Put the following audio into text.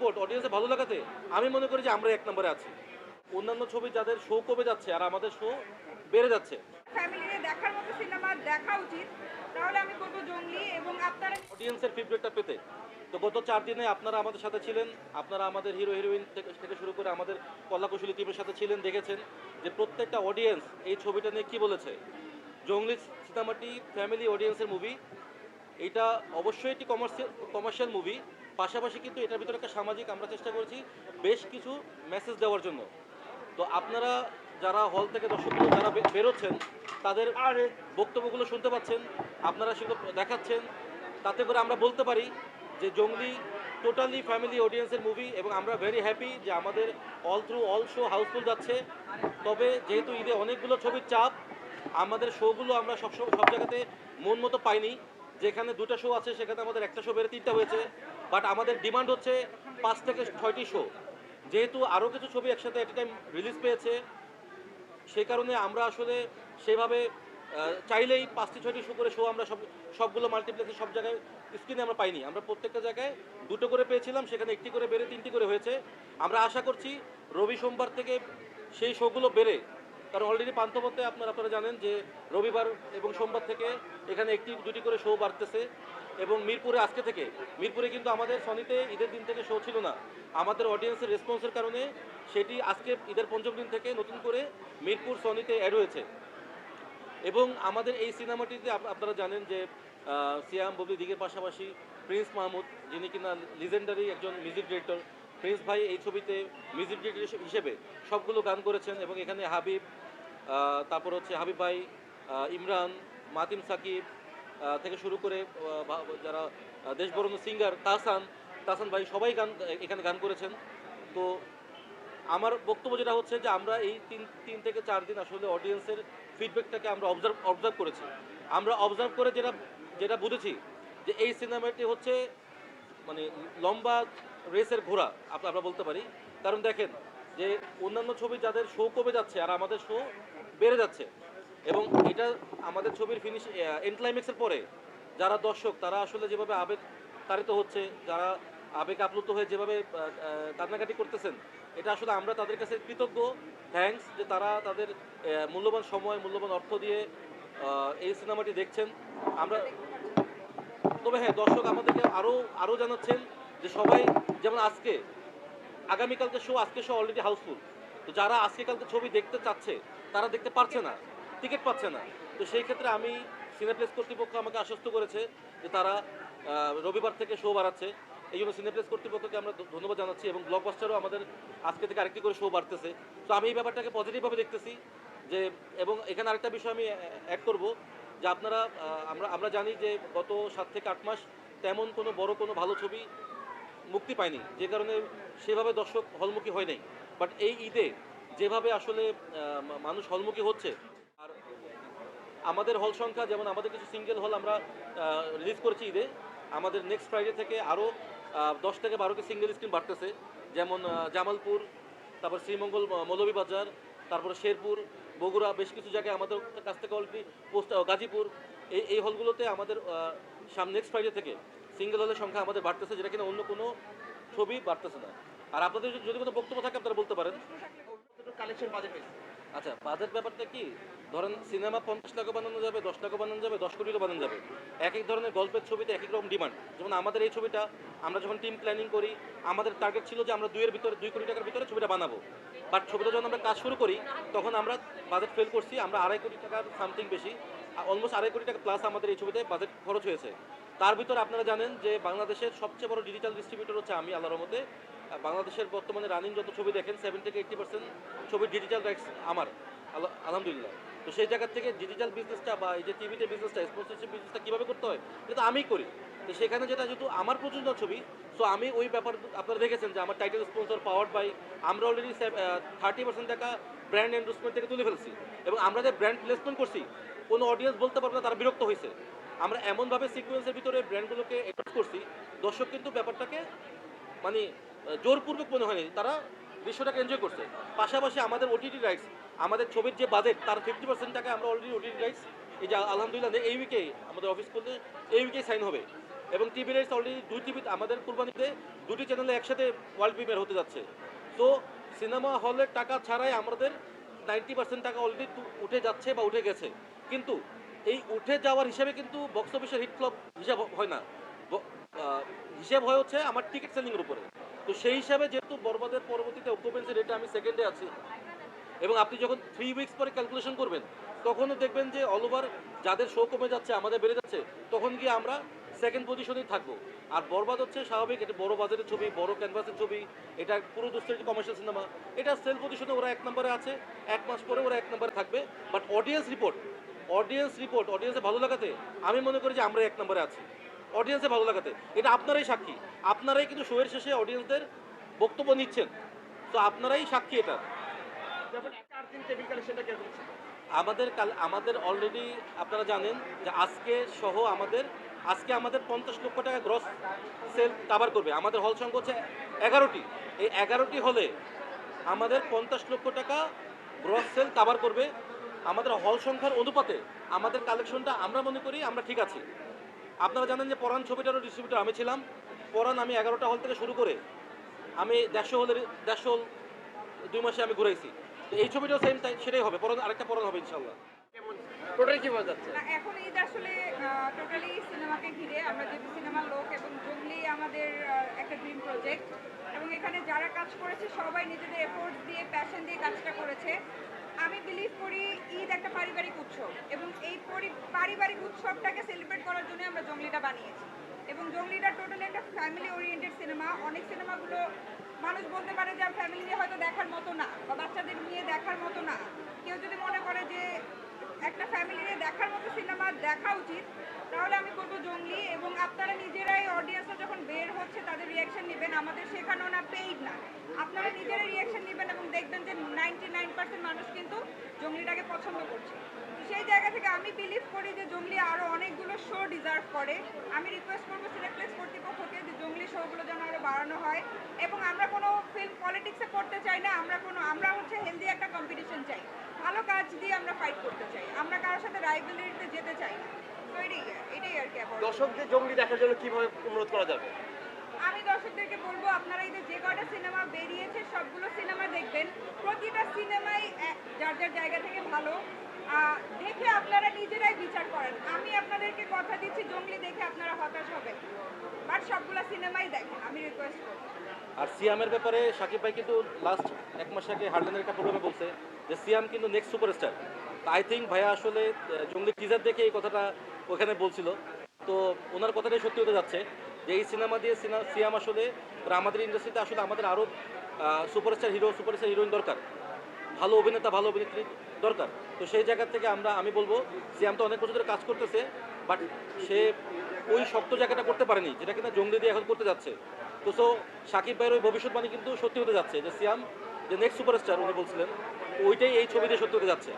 Report অডিয়েন্সে ভালো লাগাতে আমি মনে করি যে আমরা এক নম্বরে আছি। অন্যান্য ছবি যাদের শো কমে যাচ্ছে আর আমাদের শো বেড়ে যাচ্ছে। ফ্যামিলিতে দেখার মতো সিনেমা দেখা উচিত। তাহলে আমি বলব জঙ্গলি এবং আপনারা অডিয়েন্সের ফিডব্যাকটা পেতে। তো গত চার দিনে আপনারা আমাদের সাথে ছিলেন। আপনারা আমাদের হিরো হিরোইন থেকে শুরু করে আমাদের কলাকুশলী টিমের সাথে ছিলেন দেখেছেন যে প্রত্যেকটা অডিয়েন্স এই ছবিটা নিয়ে কি বলেছে। জঙ্গলি সিনেমাটি ফ্যামিলি অডিয়েন্সের মুভি এটা অবশ্যই একটি কমার্শিয়াল কমার্শিয়াল মুভি পাশাপাশি কিন্তু এটার ভিতরে একটা সামাজিক আমরা চেষ্টা করেছি বেশ কিছু মেসেজ দেওয়ার জন্য। তো আপনারা যারা হল থেকে দর্শকগুলো যারা বেরোচ্ছেন তাদের বক্তব্যগুলো শুনতে পাচ্ছেন আপনারা সেগুলো দেখাচ্ছেন তাতে করে আমরা বলতে পারি যে জঙ্গলি টোটালি ফ্যামিলি অডিয়েন্সের মুভি এবং আমরা ভেরি হ্যাপি যে আমাদের all through all show housefull যাচ্ছে। তবে যেহেতু ঈদে অনেকগুলো ছবির চাপ আমাদের শোগুলো আমরা সব সব জায়গাতে মন মতো পাইনি। যেখানে দুটো শো আছে সেখানে আমাদের একটা শো বেড়ে তিনটা হয়েছে। বাট আমাদের ডিমান্ড হচ্ছে পাঁচ থেকে ছয়টি শো যেহেতু আরও কিছু ছবি একসাথে এট টাইম রিলিজ পেয়েছে, সেই কারণে আমরা আসলে সেভাবে চাইলেই পাঁচটি, ছয়টি শো করে শো আমরা সব, সবগুলো মাল্টিপ্লেক্সে সব জায়গায় স্ক্রিনে আমরা পাইনি। আমরা প্রত্যেকটা জায়গায় দুটো করে পেয়েছিলাম, সেখানে একটি করে বেড়ে, তিনটি করে হয়েছে। আমরা আশা করছি রবি সোমবার থেকে সেই শোগুলো বেড়ে। কারণ অলরেডি পান্থপথে আপনারা আপনারা জানেন যে রবিবার এবং সোমবার থেকে এখানে একটি, দুটি করে শো বাড়তেছে। এবং মিরপুরে আজকে থেকে। মিরপুরে কিন্তু আমাদের সনিতে ঈদের দিন থেকে শো ছিল না। আমাদের অডিয়েন্সের রেসপন্সের কারণে সেটি আজকে ঈদের পঞ্চম দিন থেকে নতুন করে মিরপুর সনিতে অ্যাড হয়েছে। এবং আমাদের এই সিনেমাটিতে আপনারা জানেন যে সিয়াম ববি দিগের পাশাপাশি প্রিন্স মাহমুদ, যিনি কিনা লিজেন্ডারি একজন মিউজিক ডিরেক্টর প্রিন্স ভাই এই ছবিতে মিউজিক ডিরেক্টর হিসেবে সবগুলো গান করেছেন এবং এখানে হাবিব তারপর হচ্ছে হাবিব ভাই ইমরান, মাতিম সাকিব থেকে শুরু করে যারা দেশবরণ সিঙ্গার তাহসান তাহসান ভাই সবাই গান এখানে গান করেছেন। তো আমার বক্তব্য যেটা হচ্ছে যে আমরা এই তিন তিন থেকে চার দিন আসলে অডিয়েন্সের ফিডব্যাকটাকে আমরা অবজার্ভ অবজার্ভ করেছি। আমরা অবজার্ভ করে যেটা যেটা বুঝেছি যে এই সিনেমাটি হচ্ছে মানে লম্বা রেসের ঘোড়া আমরা বলতে পারি। কারণ দেখেন যে অন্যান্য ছবি যাদের শো কমে যাচ্ছে আর আমাদের শো বেড়ে যাচ্ছে এবং এটা আমাদের ছবির ফিনিশ এনক্লাইম্যাক্সের পরে যারা দর্শক, তারা আসলে যেভাবে আবেগ তাড়িত হচ্ছে, যারা আবেগ আপ্লুত হয়ে যেভাবে কান্নাকাটি করতেছেন, এটা আসলে আমরা তাদের কাছে কৃতজ্ঞ। থ্যাঙ্কস যে তারা তাদের মূল্যবান সময়, মূল্যবান অর্থ দিয়ে এই সিনেমাটি দেখছেন। আমরা তবে হ্যাঁ দর্শক আমাদেরকে আরও আরও জানাচ্ছেন যে সবাই যেমন আজকে, আগামীকালকে শো আজকে শো অলরেডি হাউসফুল তো যারা আজকে কালকে ছবি দেখতে চাচ্ছে, তারা দেখতে পারছে না। টিকিট পাচ্ছে না। তো সেই ক্ষেত্রে আমি সিনেপ্লেক্স কর্তৃপক্ষ আমাকে আশ্বস্ত করেছে যে তারা রবিবার থেকে শো বাড়াচ্ছে। এই জন্য সিনেপ্লেক্স কর্তৃপক্ষকে আমরা ধন্যবাদ জানাচ্ছি এবং ব্লকবাস্টারও আমাদের আজকে থেকে আরেকটি করে শো বাড়তেছে। তো আমি এই ব্যাপারটাকে পজিটিভভাবে দেখতেছি যে, এবং এখানে আরেকটা বিষয় আমি অ্যাড করব যে আপনারা আমরা আমরা জানি যে গত সাত থেকে আট মাস তেমন কোনো বড় কোনো ভালো ছবি মুক্তি পায়নি। যে কারণে সেভাবে দর্শক হলমুখী হয় নাই। বাট এই ঈদে যেভাবে আসলে মানুষ হলমুখী হচ্ছে আমাদের হল সংখ্যা, যেমন আমাদের কিছু সিঙ্গেল হল আমরা রিলিজ করেছি ঈদে। আমাদের নেক্সট ফ্রাইডে থেকে আরও দশ থেকে বারোটি সিঙ্গেল স্ক্রিন বাড়তেছে। যেমন জামালপুর, তারপর শ্রীমঙ্গল মৌলভীবাজার তারপরে শেরপুর, বগুড়া, বেশ কিছু জায়গায় আমাদের কাছ থেকে অলরেডি পোস্ট গাজীপুর। এই এই হলগুলোতে আমাদের সামনে নেক্সট ফ্রাইডে থেকে সিঙ্গেল হলের সংখ্যা আমাদের বাড়তেছে, যেটা কিনা অন্য কোনো ছবি বাড়তেছে না। আর আপনাদের যদি- কোনো বক্তব্য থাকে, আপনারা বলতে পারেন। কালেকশন আচ্ছা বাজেট ব্যাপারটা কি? ধরেন সিনেমা পঞ্চাশ টাকা বানানো যাবে, দশ টাকা বানানো যাবে, দশ কোটিরও বানানো যাবে। এক এক ধরনের গল্পের ছবিতে এক এক রকম ডিমান্ড যেমন আমাদের এই ছবিটা, আমরা যখন টিম প্ল্যানিং করি, আমাদের টার্গেট ছিল যে আমরা দুইয়ের ভিতরে, দুই কোটি টাকার ভিতরে ছবিটা বানাবো। বাট ছবিটা যখন আমরা কাজ শুরু করি, তখন আমরা বাজেট ফেল করছি, আমরা আড়াই কোটি টাকার সামথিং বেশি অলমোস্ট আড়াই কোটি টাকা প্লাস আমাদের এই ছবিতে বাজেট খরচ হয়েছে। তার ভিতরে আপনারা জানেন যে বাংলাদেশের সবচেয়ে বড় ডিজিটাল ডিস্ট্রিবিউটর হচ্ছে আমি, আল্লাহর মধ্যে বাংলাদেশের বর্তমানে রানিং যত ছবি দেখেন সেভেন থেকে এইটটি পার্সেন্ট ছবির ডিজিটাল রাইটস আমার। আলহামদুলিল্লাহ। তো সেই জায়গা থেকে ডিজিটাল বিজনেসটা বা এই যে টিভিতে বিজনেসটা স্পন্সরশিপ বিজনেসটা কীভাবে করতে হয়, এটা তো আমিই করি। তো সেখানে যেটা যেহেতু আমার প্রযোজনা ছবি সো আমি ওই ব্যাপার আপনারা দেখেছেন যে আমার টাইটেল স্পন্সর পাওয়ার্ড বাই আমরা অলরেডি থার্টি পার্সেন্ট টাকা ব্র্যান্ড এন্ডোসমেন্ট থেকে তুলে ফেলছি। এবং আমরা যে ব্র্যান্ড প্লেসমেন্ট করছি, কোনো অডিয়েন্স বলতে পারবে না, তারা বিরক্ত হয়েছে। আমরা এমনভাবে সিকুয়েন্সের ভিতরে ব্র্যান্ডগুলোকে এডপ্ট করছি, দর্শক কিন্তু ব্যাপারটাকে মানে জোরপূর্বক মনে হয়নি, তারা দৃশ্যটাকে এনজয় করছে। পাশাপাশি আমাদের ওটিটি রাইটস আমাদের ছবির যে বাজেট তার ফিফটি পার্সেন্ট টাকা আমরা অলরেডি ওটিটি রাইটস এই যে আলহামদুলিল্লাহ, এই উইকে আমাদের অফিস করলে এই উইকেই সাইন হবে। এবং টিভি রাইটস অলরেডি দুই টিভি আমাদের কুরবানিতে দুটি চ্যানেলে একসাথে ওয়ার্ল্ড প্রিমিয়ার হতে যাচ্ছে। তো সিনেমা হলের টাকা ছাড়াই আমাদের নাইনটি পার্সেন্ট টাকা অলরেডি উঠে যাচ্ছে বা উঠে গেছে। কিন্তু এই উঠে যাওয়ার হিসাবে কিন্তু বক্স অফিসের হিট ক্লাব হিসাব হয় না। হিসাব হয় হচ্ছে আমার টিকিট সেলিংয়ের উপরে। তো সেই হিসাবে যেহেতু বরবাদের পরবর্তীতে অকুপেন্সি রেটে আমি সেকেন্ডে আছি, এবং আপনি যখন থ্রি উইকস পরে ক্যালকুলেশন করবেন, তখনও দেখবেন যে অল ওভার যাদের শো কমে যাচ্ছে, আমাদের বেড়ে যাচ্ছে, তখন গিয়ে আমরা সেকেন্ড পজিশনেই থাকব। আর বরবাদ হচ্ছে স্বাভাবিক, এটা বড় বাজারের ছবি, বড় ক্যানভাসের ছবি, এটা পুরো দুস্তরি কমার্শিয়াল সিনেমা এটা সেল পজিশনে ওরা এক নম্বরে আছে, এক মাস পরে ওরা এক নম্বরে থাকবে। But audience report audience report অডিয়েন্সে ভালো লাগাতে আমি মনে করি যে আমরা এক নম্বরে আছি। অডিয়েন্সে ভালো লাগাতে। এটা আপনারাই সাক্ষী। আপনারাই কিন্তু শোয়ের শেষে অডিয়েন্সদের বক্তব্য নিচ্ছেন। তো আপনারাই সাক্ষী এটা। আমাদের কাল আমাদের অলরেডি আপনারা জানেন যে আজকে সহ আমাদের আজকে আমাদের পঞ্চাশ লক্ষ টাকা গ্রস সেল কাভার করবে। আমাদের হল সংখ্যা হচ্ছে এগারোটি। এই এগারোটি হলে আমাদের পঞ্চাশ লক্ষ টাকা গ্রস সেল কাভার করবে। আমাদের হল সংখ্যার অনুপাতে আমাদের কালেকশনটা আমরা মনে করি আমরা ঠিক আছি। আপনারা জানেন যে পরাণ ছবিটারও ডিস্ট্রিবিউটর আমি ছিলাম। পরাণ আমি এগারোটা হল থেকে শুরু করে আমি দেড়শো হলের দেড়শো হল দুই মাসে আমি ঘুরাইছি। তো এই ছবিটাও সেম তাই সেটাই হবে। পরাণ আরেকটা পরাণ হবে ইনশাল্লাহ টোটাল কি বোঝা যাচ্ছে? না এখন ঈদ আসলে টোটালি সিনেমাকে ঘিরে আমরা যেহেতু সিনেমার লোক এবং জঙ্গলি আমাদের একটা ড্রিম প্রজেক্ট এবং এখানে যারা কাজ করেছে সবাই নিজেদের এফোর্ট দিয়ে প্যাশন দিয়ে কাজটা করেছে। আমি বিলিভ করি ঈদ একটা পারিবারিক উৎসব এবং এই পারিবারিক উৎসবটাকে সেলিব্রেট করার জন্য আমরা জঙ্গলিটা বানিয়েছি। এবং জঙ্গলিটা টোটালি একটা ফ্যামিলি ওরিয়েন্টেড সিনেমা অনেক সিনেমাগুলো মানুষ বলতে পারে যে ফ্যামিলি নিয়ে হয়তো দেখার মতো না বা বাচ্চাদের নিয়ে দেখার মতো না। কেউ যদি মনে করে যে একটা ফ্যামিলি নিয়ে দেখার মতো সিনেমা দেখা উচিত, তাহলে আমি বলব জঙ্গলি এবং আপনারা নিজেরাই অডিয়েন্সরা যখন বের হচ্ছে, তাদের রিয়াকশন নেবেন। আমাদের শেখানো না পেইড না। আপনারা নিজেরাই রিয়াকশন নেবেন এবং দেখবেন যে নাইনটি নাইন পার্সেন্ট মানুষ কিন্তু জঙ্গলিটাকে পছন্দ করছে। সেই জায়গা থেকে আমি বিলিভ করি যে জঙ্গলি আরও অনেকগুলো শো ডিজার্ভ করে। আমি রিকোয়েস্ট করব সিনেপ্লেক্স কর্তৃপক্ষকে যে জঙ্গলি শোগুলো যেন আরও বাড়ানো হয়। এবং আমরা কোনো ফিল্ম পলিটিক্সে করতে চাই না, আমরা কোনো, আমরা হচ্ছে হেলদি একটা কম্পিটিশন চাই। ভালো কাজ দিয়ে আমরা ফাইট করতে চাই। আমরা কারোর সাথে রাইভেলিটিতে যেতে চাই না। তো এটাই এটাই আর কি. দর্শকদের জঙ্গলি দেখার জন্য কীভাবে অনুরোধ করা যাবে? আমি দর্শকদেরকে বলব, আপনারা এই যে কটা সিনেমা বেরিয়েছে, সবগুলো সিনেমা দেখবেন। প্রতিটা সিনেমাই যার যার জায়গা থেকে ভালো। দেখে আপনারা নিজেরাই বিচার করেন। আমি আপনাদেরকে কথা দিচ্ছি, জঙ্গলি দেখে আপনারা হতাশ হবেন। বাট সবগুলো সিনেমাই দেখেন, আমি রিকোয়েস্ট করব আর সিয়ামের ব্যাপারে সাকিব ভাই কিন্তু লাস্ট এক মাস আগে হার্ডল্যান্ডের একটা প্রোগ্রামে বলছে যে, সিয়াম কিন্তু নেক্সট সুপারস্টার আই থিঙ্ক ভাইয়া আসলে জঙ্গলি টিজার দেখে এই কথাটা ওখানে বলছিল। তো ওনার কথাটাই সত্যি হতে যাচ্ছে। যে এই সিনেমা দিয়ে সিয়াম আসলে আমাদের ইন্ডাস্ট্রিতে আসলে আমাদের আরও সুপারস্টার হিরো সুপারস্টার হিরোইন দরকার। ভালো অভিনেতা, ভালো অভিনেত্রী দরকার। তো সেই জায়গা থেকে আমরা, আমি বলব, সিয়াম তো অনেক বছর ধরে কাজ করতেছে বাট সে ওই শক্ত জায়গাটা করতে পারেনি, যেটা কিনা জঙ্গলি দিয়ে এখন করতে যাচ্ছে। তো সো সাকিব ভাইয়ের ওই ভবিষ্যৎবাণী কিন্তু সত্যি হতে যাচ্ছে যে, সিয়াম যে নেক্সট সুপারস্টার উনি বলছিলেন, ওইটাই এই ছবি দিয়ে সত্যি হতে যাচ্ছে।